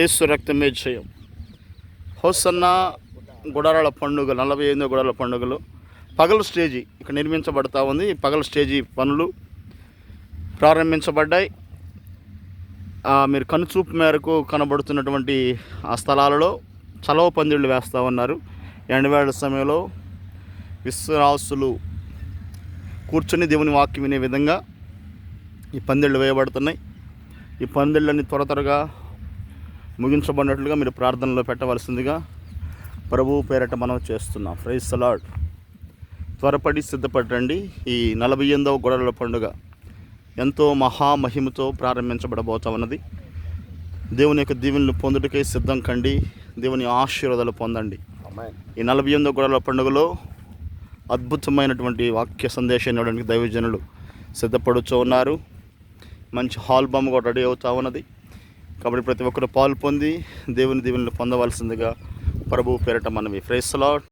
ఏసు రక్తమే జయం. హోసన్న గుడారాల పండుగ నలభై ఎనిమిదో గుడారాల పండుగలు పగలు స్టేజీ ఇక్కడ నిర్మించబడతా ఉంది. ఈ పగల స్టేజీ పనులు ప్రారంభించబడ్డాయి. మీరు కనుచూపు మేరకు కనబడుతున్నటువంటి ఆ స్థలాలలో చలవ పందిళ్ళు వేస్తూ ఉన్నారు. ఎండవేళ సమయంలో విశ్వాసులు కూర్చొని దేవుని వాక్యం వినే విధంగా ఈ పందిళ్ళు వేయబడుతున్నాయి. ఈ పందిళ్ళని త్వర త్వరగా ముగించబడినట్లుగా మీరు ప్రార్థనలో పెట్టవలసిందిగా ప్రభు పేరట మనం చేస్తున్నాం. ప్రైజ్ సలాడ్ త్వరపడి సిద్ధపడండి. ఈ నలభై ఎనిమిదవ గొడవల పండుగ ఎంతో మహామహిమతో ప్రారంభించబడబోతా ఉన్నది. దేవుని యొక్క దీవెనలు పొందుటకై సిద్ధం కండి. దేవుని ఆశీర్వాదాలు పొందండి. ఈ నలభై ఎనిమిదో గొడవల పండుగలో అద్భుతమైనటువంటి వాక్య సందేశాన్ని ఇవ్వడానికి దైవజనులు సిద్ధపడుతూ ఉన్నారు. మంచి హాల్ బొమ్మ కూడా రెడీ అవుతా ఉన్నది. కాబట్టి ప్రతి ఒక్కరు పాలు పొంది దేవుని దీవెనలు పొందవలసిందిగా ప్రభువు పేరట మనవి ఫ్రైస్ లాడ్